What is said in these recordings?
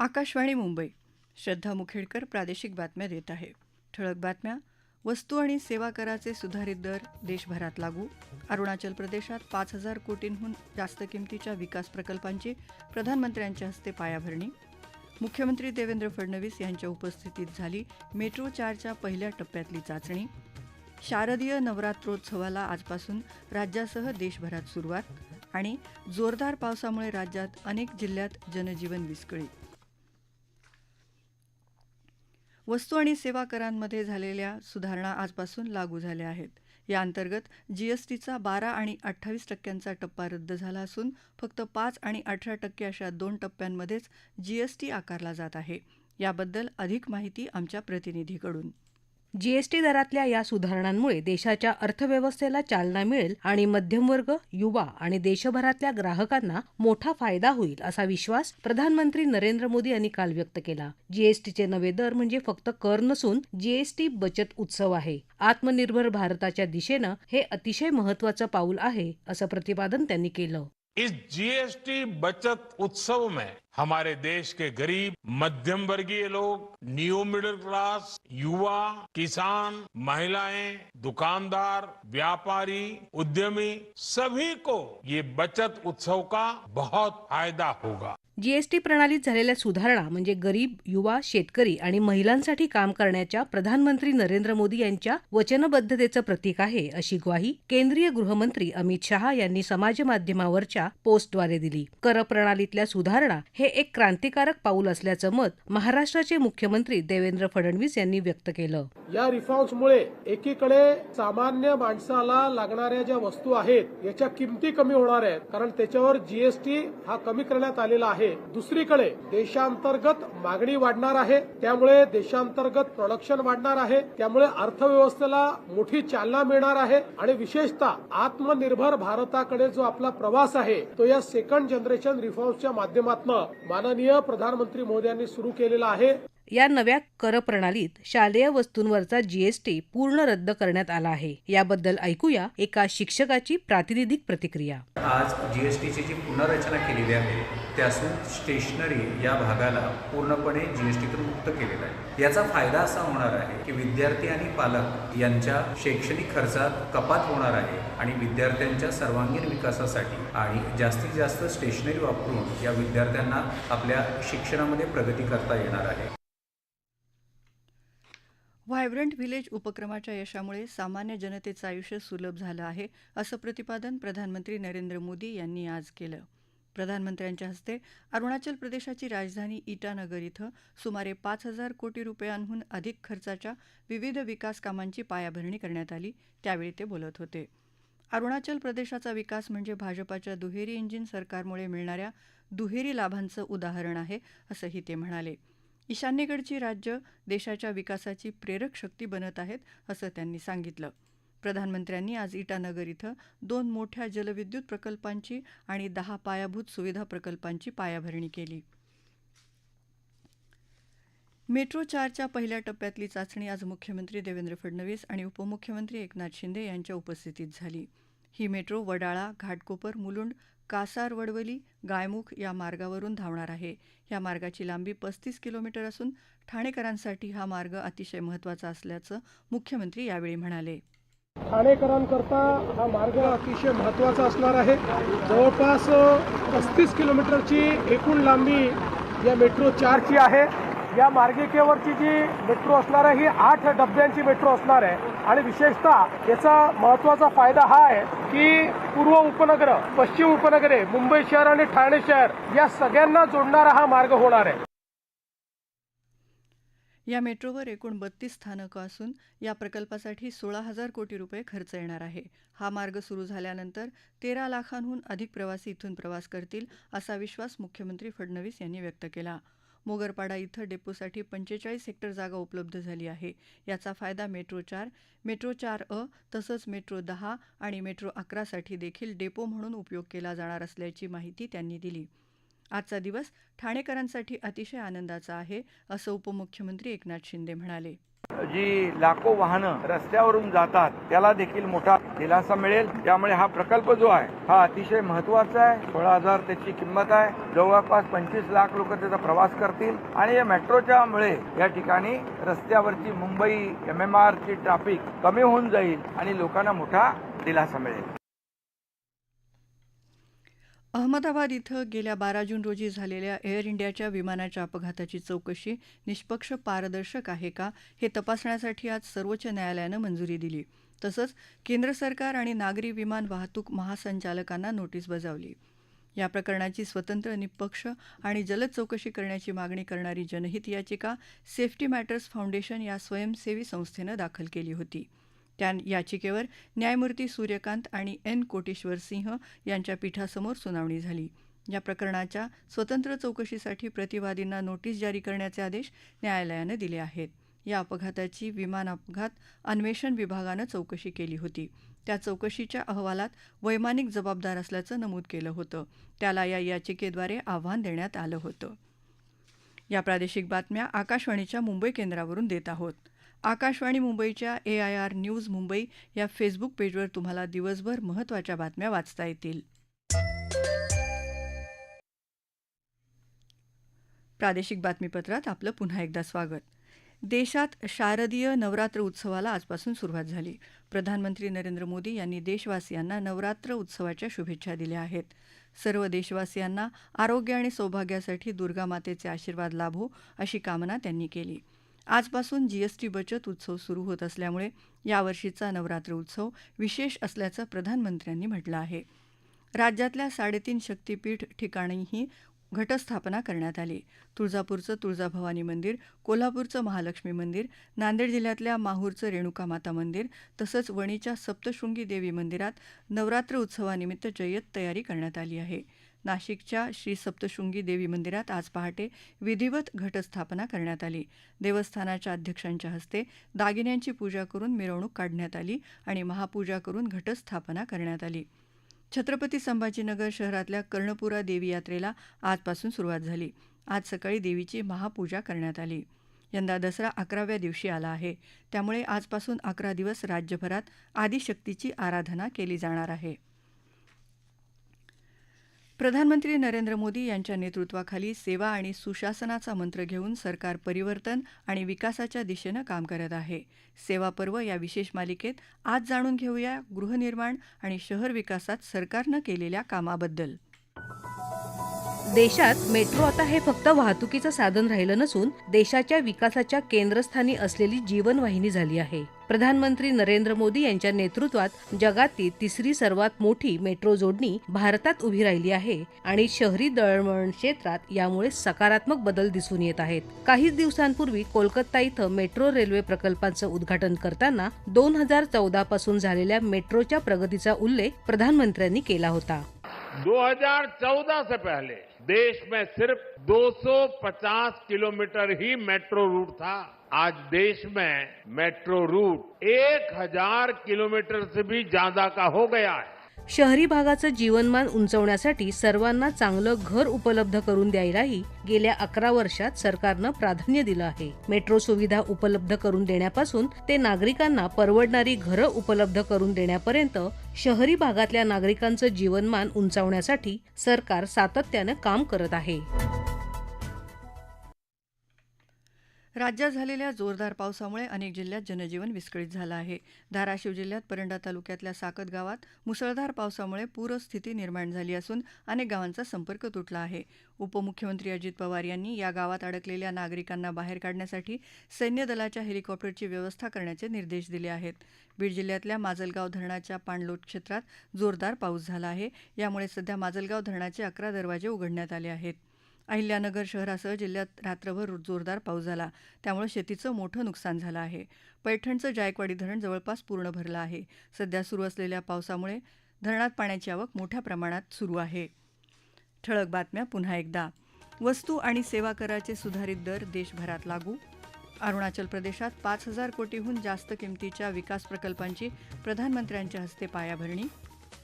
आकाशवाणी मुंबई. श्रद्धा मुखेडकर प्रादेशिक बातम्या देत आहे. ठळक बातम्या वस्तू आणि सेवा कराचे सुधारित दर देशभरात लागू. अरुणाचल प्रदेशात पाच हजार कोटींहून जास्त किमतीच्या विकास प्रकल्पांची प्रधानमंत्र्यांच्या हस्ते पायाभरणी. मुख्यमंत्री देवेंद्र फडणवीस यांच्या उपस्थितीत झाली मेट्रो चारच्या पहिल्या टप्प्यातली चाचणी. शारदीय नवरात्रोत्सवाला आजपासून राज्यासह देशभरात सुरुवात आणि जोरदार पावसामुळे राज्यात अनेक जिल्ह्यात जनजीवन विस्कळीत. वस्तू आणि सेवा करांमध्ये झालेल्या सुधारणा आजपासून लागू झाल्या आहेत. या अंतर्गत जीएसटीचा बारा आणि अठ्ठावीस टक्क्यांचा टप्पा रद्द झाला असून फक्त पाच आणि अठरा टक्के अशा दोन टप्प्यांमध्येच जीएसटी आकारला जात आहे. याबद्दल अधिक माहिती आमच्या प्रतिनिधीकडून. जीएसटी दरातल्या या सुधारणांमुळे देशाच्या अर्थव्यवस्थेला चालना मिळेल आणि मध्यमवर्ग युवा आणि देशभरातल्या ग्राहकांना मोठा फायदा होईल असा विश्वास प्रधानमंत्री नरेंद्र मोदी यांनी काल व्यक्त केला. जीएसटीचे नवे दर म्हणजे फक्त कर नसून जीएसटी बचत उत्सव आहे. आत्मनिर्भर भारताच्या दिशेनं हे अतिशय महत्वाचं पाऊल आहे असं प्रतिपादन त्यांनी केलं. इस जीएसटी बचत उत्सव में हमारे देश के गरीब मध्यम वर्गीय लोग न्यू मिडिल क्लास युवा, किसान, महिलाएँ, दुकानदार, व्यापारी, उद्यमी, सभी को ये बचत उत्सव का बहुत फ़ायदा होगा। जीएसटी प्रणालीत झालेल्या सुधारणा म्हणजे गरीब युवा शेतकरी आणि महिलांसाठी काम करण्याच्या प्रधानमंत्री नरेंद्र मोदी यांच्या वचनबद्धतेचं प्रतीक आहे अशी ग्वाही केंद्रीय गृहमंत्री अमित शहा यांनी समाजमाध्यमावरच्या पोस्टद्वारे दिली. कर प्रणालीतल्या सुधारणा हे एक क्रांतिकारक पाऊल असल्याचं मत महाराष्ट्राचे मुख्यमंत्री देवेंद्र फडणवीस यांनी व्यक्त केलं. या रिफॉर्म्समुळे एकीकडे सामान्य माणसाला लागणाऱ्या ज्या वस्तू आहेत याच्या किमती कमी होणार आहेत कारण त्याच्यावर जीएसटी हा कमी करण्यात आलेला आहे. दुसरीकडे देशांतर्गत मागणी वाढणार आहे त्यामुळे देशांतर्गत प्रोडक्शन वाढणार आहे त्यामुळे अर्थव्यवस्थेला मोठी चालना मिळणार आहे आणि विशेषतः आत्मनिर्भर भारताकडे जो आपला प्रवास आहे तो या सेकंड जनरेशन रिफॉर्म्सच्या माध्यमातून माननीय प्रधानमंत्री मोदी यांनी सुरू केलेला आहे. या नव्या कर प्रणालीत शालेय वस्तूंवरचा जीएसटी पूर्ण रद्द करण्यात आला आहे. याबद्दल ऐकूया एका शिक्षकाची प्रातिनिधिक प्रतिक्रिया. आज जी एस टीची जी पुनर्रचना केलेली आहे त्यातून स्टेशनरी या भागाला पूर्णपणे जी एस मुक्त केलेला आहे. याचा फायदा असा होणार आहे की विद्यार्थी आणि पालक यांच्या शैक्षणिक खर्चात कपात होणार आहे आणि विद्यार्थ्यांच्या सर्वांगीण विकासासाठी आणि जास्तीत जास्त स्टेशनरी वापरून या विद्यार्थ्यांना आपल्या शिक्षणामध्ये प्रगती करता येणार आहे. व्हायब्रंट व्हिलेज उपक्रमाच्या यशामुळे सामान्य जनतेचं आयुष्य सुलभ झालं आहे असं प्रतिपादन प्रधानमंत्री नरेंद्र मोदी यांनी आज केलं. प्रधानमंत्र्यांच्या हस्ते अरुणाचल प्रदेशाची राजधानी इटानगर इथं सुमारे पाच हजार कोटी रुपयांहून अधिक खर्चाच्या विविध विकास कामांची पायाभरणी करण्यात आली त्यावेळी ते बोलत होते. अरुणाचल प्रदेशाचा विकास म्हणजे भाजपाच्या दुहेरी इंजिन सरकारमुळे मिळणाऱ्या दुहेरी लाभांचं उदाहरण आहे असंही ते म्हणाले. ईशान्येकडची राज्य देशाच्या विकासाची प्रेरक शक्ती बनत आहेत असं त्यांनी सांगितलं. प्रधानमंत्र्यांनी आज इटानगर इथं दोन मोठ्या जलविद्युत प्रकल्पांची आणि दहा पायाभूत सुविधा प्रकल्पांची पायाभरणी केली. मेट्रो चारच्या पहिल्या टप्प्यातली चाचणी आज मुख्यमंत्री देवेंद्र फडणवीस आणि उपमुख्यमंत्री एकनाथ शिंदे यांच्या उपस्थितीत झाली. ही मेट्रो वडाळा घाटकोपर मुलुंड कासार वडवली गायमुख या मार्गावरून धावणार आहे. या मार्गाची लांबी पस्तीस किलोमीटर असून ठाणेकरांसाठी हा मार्ग अतिशय महत्त्वाचा असल्याचं मुख्यमंत्री यावेळी म्हणाले. ठाणेकरांकरता हा मार्ग अतिशय महत्त्वाचा असणार आहे. जवळपास पस्तीस किलोमीटरची एकूण लांबी या मेट्रो चारची आहे. या मार्गिकेवरची जी मेट्रो असणार आहे ही आठ डब्यांची मेट्रो असणार आहे. आणि विशेषतः याचा महत्त्वाचा फायदा हा आहे की पूर्व उपनगर पश्चिम उपनगरे मुंबई शहर आणि ठाणे शहर या सगळ्यांना जोडणारा हा मार्ग होणार आहे. या मेट्रोवर एकूण बत्तीस स्थानकं असून या प्रकल्पासाठी सोळा हजार कोटी रुपये खर्च येणार आहे. हा मार्ग सुरू झाल्यानंतर तेरा लाखांहून अधिक प्रवासी इथून प्रवास करतील असा विश्वास मुख्यमंत्री फडणवीस यांनी व्यक्त केला. मोगरपाडा इथं डेपोसाठी पंचेचाळीस हेक्टर जागा उपलब्ध झाली आहे. याचा फायदा मेट्रो चार मेट्रो चार अ तसंच मेट्रो दहा आणि मेट्रो अकरासाठी देखील डेपो म्हणून उपयोग केला जाणार असल्याची माहिती त्यांनी दिली. आजचा दिवस ठाणेकरांसाठी अतिशय आनंदाचा आहे असं उपमुख्यमंत्री एकनाथ शिंदे म्हणाले. जी लाखो वाहनं रस्त्यावरून जातात त्याला देखील मोठा दिलासा मिळेल. त्यामुळे हा प्रकल्प जो आहे हा अतिशय महत्त्वाचा आहे. सोळा हजार त्याची किंमत आहे. जवळपास पंचवीस लाख लोक त्याचा प्रवास करतील. आणि या मेट्रोच्या मुळे या ठिकाणी रस्त्यावरची मुंबई एम एम आर ची ट्रॅफिक कमी होऊन जाईल आणि लोकांना मोठा दिलासा मिळेल. अहमदाबाद इथं गेल्या बारा जून रोजी झालेल्या एअर इंडियाच्या विमानाच्या अपघाताची चौकशी निष्पक्ष पारदर्शक आहे का हे तपासण्यासाठी आज सर्वोच्च न्यायालयानं मंजुरी दिली. तसंच केंद्र सरकार आणि नागरी विमान वाहतूक महासंचालकांना नोटीस बजावली. या प्रकरणाची स्वतंत्र निष्पक्ष आणि जलद चौकशी करण्याची मागणी करणारी जनहित याचिका सेफ्टी मॅटर्स फाउंडेशन या स्वयंसेवी संस्थेनं दाखल केली होती. त्या याचिकेवर न्यायमूर्ती सूर्यकांत आणि एन कोटेश्वर सिंह यांच्या पीठासमोर सुनावणी झाली. या प्रकरणाच्या स्वतंत्र चौकशीसाठी प्रतिवादींना नोटीस जारी करण्याचे आदेश न्यायालयानं दिले आहेत. या अपघाताची विमान अपघात अन्वेषण विभागानं चौकशी केली होती. त्या चौकशीच्या अहवालात वैमानिक जबाबदार असल्याचं नमूद केलं होतं. त्याला या याचिकेद्वारे आव्हान देण्यात आलं होतं. या प्रादेशिक बातम्या आकाशवाणीच्या मुंबई केंद्रावरून देत आहोत. आकाशवाणी मुंबईच्या A I R news Mumbai या फेसबुक पेजवर तुम्हाला दिवसभर महत्त्वाच्या बातम्या वाचता येतील. प्रादेशिक बातमीपत्रात आपलं पुन्हा एकदा स्वागत. देशात शारदीय नवरात्र उत्सवाला आजपासून सुरुवात झाली. प्रधानमंत्री नरेंद्र मोदी यांनी देशवासियांना नवरात्र उत्सवाच्या शुभेच्छा दिल्या आहेत. सर्व देशवासियांना आरोग्य आणि सौभाग्यासाठी दुर्गा मातेचे आशीर्वाद लाभो अशी कामना त्यांनी केली. आजपासून जीएसटी बचत उत्सव सुरू होत असल्यामुळे यावर्षीचा नवरात्र उत्सव विशेष असल्याचं प्रधानमंत्र्यांनी म्हटलं आहे. राज्यातल्या साडेतीन शक्तीपीठ ठिकाणीही घटस्थापना करण्यात आली. तुळजापूरचं तुळजाभवानी मंदिर कोल्हापूरचं महालक्ष्मी मंदिर नांदेड जिल्ह्यातल्या माहूरचं रेणुका माता मंदिर तसंच वणीच्या सप्तशृंगी देवी मंदिरात नवरात्र उत्सवानिमित्त जय्यत तयारी करण्यात आली आहे. नाशिकच्या श्री सप्तशृंगी देवी मंदिरात आज पहाटे विधिवत घटस्थापना करण्यात आली. देवस्थानाच्या अध्यक्षांच्या हस्ते दागिन्यांची पूजा करून मिरवणूक काढण्यात आली आणि महापूजा करून घटस्थापना करण्यात आली. छत्रपती संभाजीनगर शहरातल्या कर्णपुरा देवी यात्रेला आजपासून सुरुवात झाली. आज सकाळी देवीची महापूजा करण्यात आली. यंदा दसरा अकराव्या दिवशी आला आहे. त्यामुळे आजपासून अकरा दिवस राज्यभरात आदिशक्तीची आराधना केली जाणार आहे. प्रधानमंत्री नरेंद्र मोदी यांच्या नेतृत्वाखाली सेवा आणि सुशासनाचा मंत्र घेऊन सरकार परिवर्तन आणि विकासाच्या दिशेनं काम करत आहे. सेवा पर्व या विशेष मालिकेत आज जाणून घेऊया गृहनिर्माण आणि शहर विकासात सरकारनं केलेल्या कामाबद्दल. देशात मेट्रो आता हे फक्त वाहतुकीचं साधन राहिलं नसून देशाच्या विकासाच्या केंद्रस्थानी असलेली जीवनवाहिनी झाली आहे. प्रधानमंत्री नरेंद्र मोदी यांच्या नेतृत्वात जगातली तिसरी सर्वात मोठी मेट्रो जोडणी भारतात उभी राहिली आहे आणि शहरी दळणवळण क्षेत्रात यामुळे सकारात्मक बदल दिसून येत आहेत. काहीच दिवसांपूर्वी कोलकाता इथं मेट्रो रेल्वे प्रकल्पाचं उद्घाटन करताना दोन हजार चौदा पासून झालेल्या मेट्रोच्या प्रगतीचा उल्लेख प्रधानमंत्र्यांनी केला होता. 2014 से पहले देश में सिर्फ़ 250 किलोमीटर ही मेट्रो रूट था। आज देश में मेट्रो रूट 1000 किलोमीटर से भी ज़्यादा का हो गया है। शहरी भागाचं जीवनमान उंचवण्यासाठी सर्वांना चांगलं घर उपलब्ध करून द्यायलाही गेल्या अकरा वर्षात सरकारनं प्राधान्य दिलं आहे. मेट्रो सुविधा उपलब्ध करून देण्यापासून ते नागरिकांना परवडणारी घरं उपलब्ध करून देण्यापर्यंत शहरी भागातल्या नागरिकांचं जीवनमान उंचावण्यासाठी सरकार सातत्यानं काम करत आहे. राज्यात झालेल्या जोरदार पावसामुळे अनेक जिल्ह्यात जनजीवन विस्कळीत झालं आहे. धाराशिव जिल्ह्यात परंडा तालुक्यातल्या साकत गावात मुसळधार पावसामुळे पूरस्थिती निर्माण झाली असून अनेक गावांचा संपर्क तुटला आहे. उपमुख्यमंत्री अजित पवार यांनी या गावात अडकलेल्या नागरिकांना बाहेर काढण्यासाठी सैन्य दलाच्या हेलिकॉप्टरची व्यवस्था करण्याचे निर्देश दिले आहेत. बीड जिल्ह्यातल्या माजलगाव धरणाच्या पाणलोट क्षेत्रात जोरदार पाऊस झाला आहे. यामुळे सध्या माजलगाव धरणाचे अकरा दरवाजे उघडण्यात आले आहेत. अहिल्यानगर शहरासह जिल्ह्यात रात्रभर जोरदार पाऊस झाला. त्यामुळे शेतीचं मोठं नुकसान झालं आहे. पैठणचं जायकवाडी धरण जवळपास पूर्ण भरलं आहे. सध्या सुरू असलेल्या पावसामुळे धरणात पाण्याची आवक मोठ्या प्रमाणात सुरू आहे. ठळक बातम्या पुन्हा एकदा. वस्तू आणि सेवा कराचे सुधारित दर देशभरात लागू. अरुणाचल प्रदेशात पाच हजार कोटीहून जास्त किमतीच्या विकास प्रकल्पांची प्रधानमंत्र्यांच्या हस्ते पायाभरणी.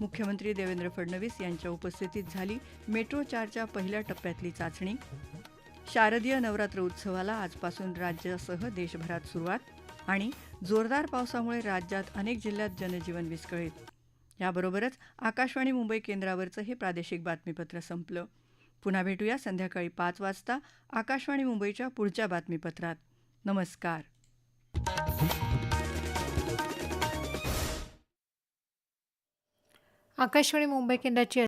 मुख्यमंत्री देवेंद्र फडणवीस यांच्या उपस्थितीत झाली मेट्रो चारच्या पहिल्या टप्प्यातली चाचणी. शारदीय नवरात्र उत्सवाला आजपासून राज्यासह देशभरात सुरुवात आणि जोरदार पावसामुळे राज्यात अनेक जिल्ह्यात जनजीवन विस्कळीत. याबरोबरच आकाशवाणी मुंबई केंद्रावरचं हे प्रादेशिक बातमीपत्र संपलं. पुन्हा भेटूया संध्याकाळी पाच वाजता आकाशवाणी मुंबईच्या पुढच्या बातमीपत्रात. नमस्कार. आकाशवाणी मुंबई केंद्राची